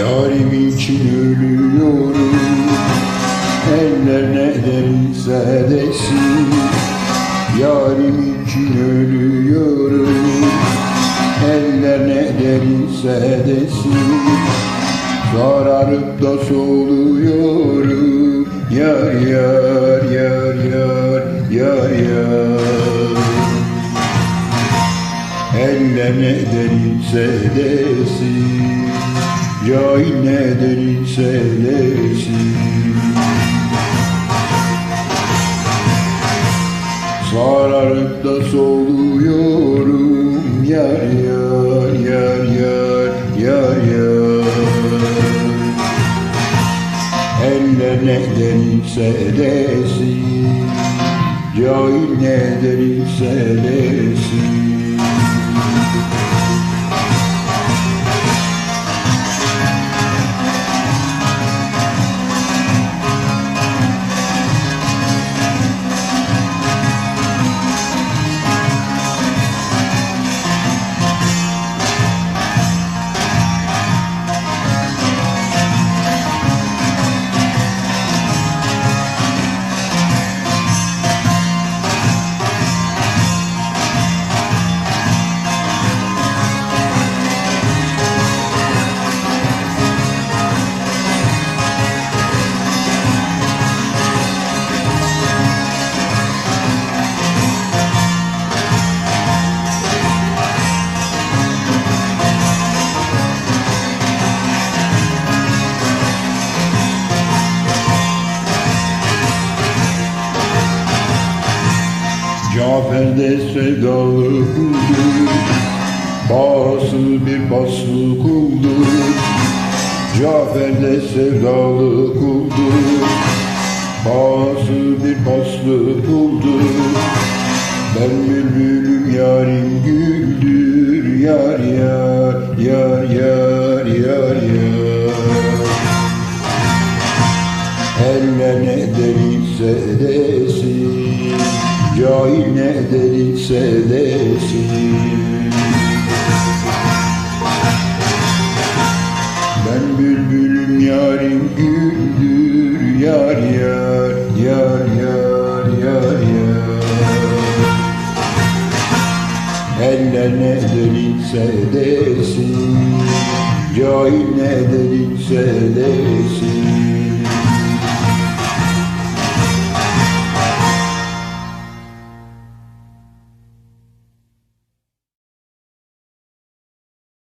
için ölüyorum. Eller ne derse desin Yarim için ölüyorum. Eller ne derse desin Sararıp da soluyorum. Yar yar yar yar yar yar. Eller ne derse desin Cahil ne desin Sararıp da soluyorum Yar yar yar yar yar yar. Eller ne derse desin Cahil ne derse desin Cafer de sevdalı kuldur Bağrısı bir paslı kuldur Cafer de sevdalı kuldur Bağrısı bir paslı kuldur Cahil ne derse desin Ben bülbülüm yarim güldür Yar yar yar yar yar yar. Eller ne derse desin Cahil ne derse desin